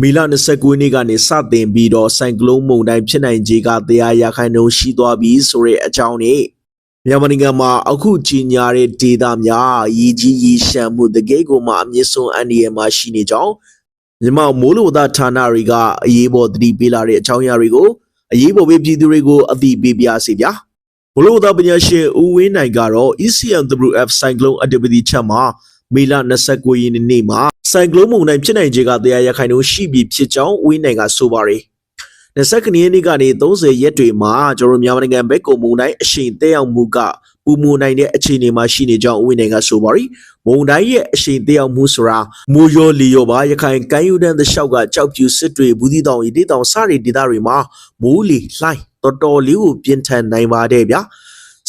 မီလ29ရက်နေ့ကနေစတင်ပြီးတော့ဆိုင်ကလုန်းမုန်တိုင်းဖြစ်နိုင်ခြေကတရားရခိုင်နှုန်းရှိသွားပြီဆိုတဲ့အကြောင်းနဲ့မြန်မာနိုင်ငံမှာအခုကြီးညာတဲ့ဒေသများရည်ကြီးရည်ရှမ်းမှုတကယ်ကိုမှအမြင့်ဆုံးအန္တရာယ်မှာရှိနေကြောင်းမြန်မာမိုးလေဝသဌာနတွေကအရေးပေါ်သတိပေးလာတဲ့အကြောင်းအရာတွေကိုအရေးပေါ်ပဲပြည်သူတွေကိုအသိပေးပြစေဗျာမိုးလေဝသပညာရှင်ဦးဝင်းနိုင်ကတော့ ECMWF ဆိုင်ကလုန်းအတ္တပတိချက်မှာ မေလ29ရက်နေ့မှာဆိုင်ကလုန်းမုန်တိုင်းဖြစ်နိုင်ခြေကတရားရခိုင်နှုန်းရှိပြီဖြစ်ကြောင်းဝင်းနိုင်ကဆိုပါတယ်။29ရက်နေ့ကနေ30ရက်တွေမှာကျွန်တော်တို့မြန်မာနိုင်ငံဘက်ကုံမုန်တိုင်းအရှိန်တက်ရောက်မှုကပူမွန်နိုင်တဲ့အခြေအနေမှာရှိနေကြောင်းဝင်းနိုင်ကဆိုပါတယ်။မုန်တိုင်းရဲ့အရှိန်တက်ရောက်မှုဆိုတာမိုးရောလီရောပါရခိုင်ကမ်းရိုးတန်းတစ်လျှောက်ကကြောက်ပြူစစ်တွေဘူးသီးတောင်ရီတေးတောင်စတဲ့ဒေသတွေမှာမိုးလီလှိုင်းတော်တော်လေးကိုပြင်းထန်နိုင်ပါတယ်ဗျာ။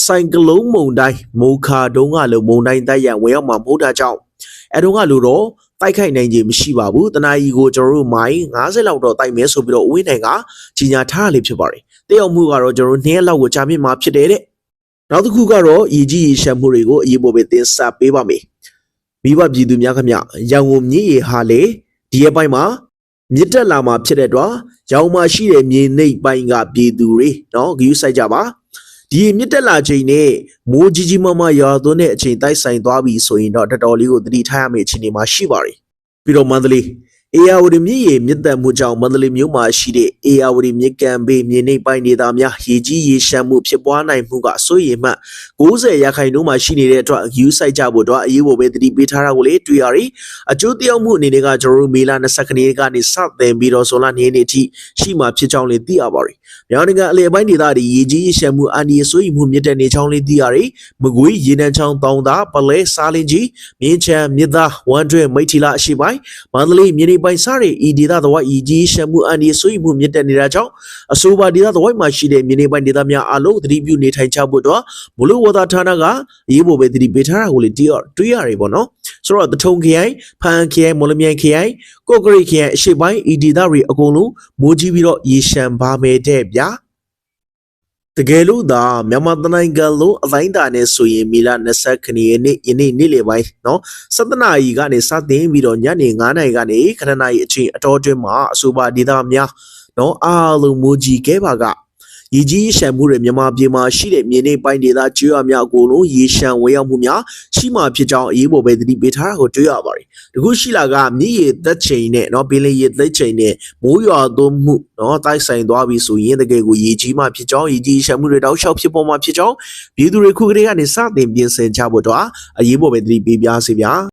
ဆိုင်ကလုန်းမုန်တိုင်းမိုခါတုံးကလည်းမုန်တိုင်းတိုက်ရန်ဝင်ရောက်မှာမဟုတ်တာကြောင့်အဲတုန်းကလို့တော့တိုက်ခိုက်နိုင်ခြင်းမရှိပါဘူးတနာကြီးကိုကျွန်တော်တို့မိုင်း90လောက်တော့တိုက်မဲဆိုပြီးတော့ဝင်းနိုင်ကကြီးညာထားရလေဖြစ်ပါတယ်တက်ရောက်မှုကတော့ကျွန်တော်တို့2ရက်လောက်ကိုကြာမြင့်မှာဖြစ်တယ်တဲ့နောက်တစ်ခုကတော့ရည်ကြီးရည်ရှမ်းမှုတွေကိုအရေးပေါ်ပဲတင်ဆက်ပေးပါမယ်မိဘပြည်သူများခင်ဗျရန်ကုန်မြည်ရဟာလေဒီရက်ပိုင်းမှာမြစ်တက်လာမှာဖြစ်တဲ့အတွက်ရောင်မှာရှိတဲ့မြေနှိပ်ပိုင်းကပြည်သူတွေเนาะဂယူးဆိုင်ကြပါ ဒီမြစ်တက်လာချိန်နဲ့မိုးကြီးကြီးမမရွာသွန်းတဲ့အချိန်တိုက်ဆိုင်သွားပြီဆိုရင်တော့တော်တော်လေးကိုသတိထားရမယ့်အခြေအနေမှာရှိပါတယ်ပြီးတော့မန္တလေး အေယာဝတီမြစ်ရေမြစ်တက်မှုကြောင့်မန္တလေးမြို့မှာရှိတဲ့အေယာဝတီမြစ်ကံဘေးမြေနိမ့်ပိုင်းဒေသများရေကြီးရေရှမ်းမှုဖြစ်ပွားနိုင်မှုကစိုးရိမ်မှတ်90ရာခိုင်နှုန်းမှာရှိနေတဲ့အတွက်ယူဆိုင်ကြဖို့အတွက်အရေးပေါ်ပဲသတိပေးထားတာကိုလေတွေ့ရပြီးအကျိုးသက်ရောက်မှုအနေနဲ့ကကျွန်တော်တို့မေလ29ရက်နေ့ကနေစတင်ပြီးတော့ဇွန်လ2ရက်နေ့ထိရှိမှဖြစ်ကြောင်းလေသိရပါတယ်မြန်မာနိုင်ငံအလဲပိုင်းဒေသတွေရေကြီးရေရှမ်းမှုအန္တရာယ်စိုးရိမ်မှုမြင့်တက်နေကြောင်းလေသိရတယ်မကွေးရေနံချောင်းတောင်သာပလဲစားလင်းကြီးမြင်းချံမြစ်သားဝမ်တွဲမိတ်ထီလာအရှိပိုင်းမန္တလေးမြေနေပိုင်းစားတဲ့ဤဒေသသဝိုက်ဤကြီးရှမ်းမှုအန်ဒီဆွေးမှုမြင့်တက်နေတာကြောင့်အဆိုပါဒေသသဝိုက်မှာရှိတဲ့မြေနေပိုင်းဒေသများအလုံးသတိပြုနေထိုင်ကြဖို့တော့မလို့ဝသဌာနကအရေးပေါ်ပဲသတိပေးထားတာကိုလေတွေ့ရတွေ့ရတယ်ပေါ့နော်ဆိုတော့တထုံခရိုင်ဖန်ခရိုင်မော်လမြိုင်ခရိုင်ကော့ကရိတ်ခရိုင်အရှိပိုင်းဤဒေသတွေအကုန်လုံးမိုးကြီးပြီးတော့ရေရှမ်းပါမယ်တဲ့ဗျာ တကယ်လို့သာမြန်မာတနိုင်ငံလုံးအတိုင်းတာနဲ့ဆိုရင်မီလ29ရက်နေ့ယနေ့နေ့လယ်ပိုင်းเนาะ7နာရီကနေစတင်ပြီးတော့ညနေ9နာရီကနေ9နာရီအချိန်အတော်အတွင်းမှာအဆိုပါဒေသများเนาะအားလုံးမိုးကြီးခဲ့ပါက ရေကြီးရှမ်းမှုတွေမြန်မာပြည်မှာရှိတဲ့မြေနေပိုင်းဒေသကျွော်များအကုန်လုံးရေရှမ်းဝဲရောက်မှုများရှိမှဖြစ်ကြောင်းအရေးပေါ်ပဲသတိပေးထားတာကိုတွေ့ရပါတယ်။ဒီခုရှိလာကမြည်ရသက်ချိန်နဲ့เนาะပင်လယ်ရသက်ချိန်နဲ့မိုးရွာသွန်းမှုเนาะတိုက်ဆိုင်သွားပြီဆိုရင်တကယ်ကိုရေကြီးမှဖြစ်ကြောင်းရေကြီးရှမ်းမှုတွေတောက်လျှောက်ဖြစ်ပေါ်မှဖြစ်ကြောင်းပြည်သူတွေခုကလေးကနေစတင်ပြင်ဆင်ကြဖို့တော့အရေးပေါ်ပဲသတိပေးပြစေဗျာ။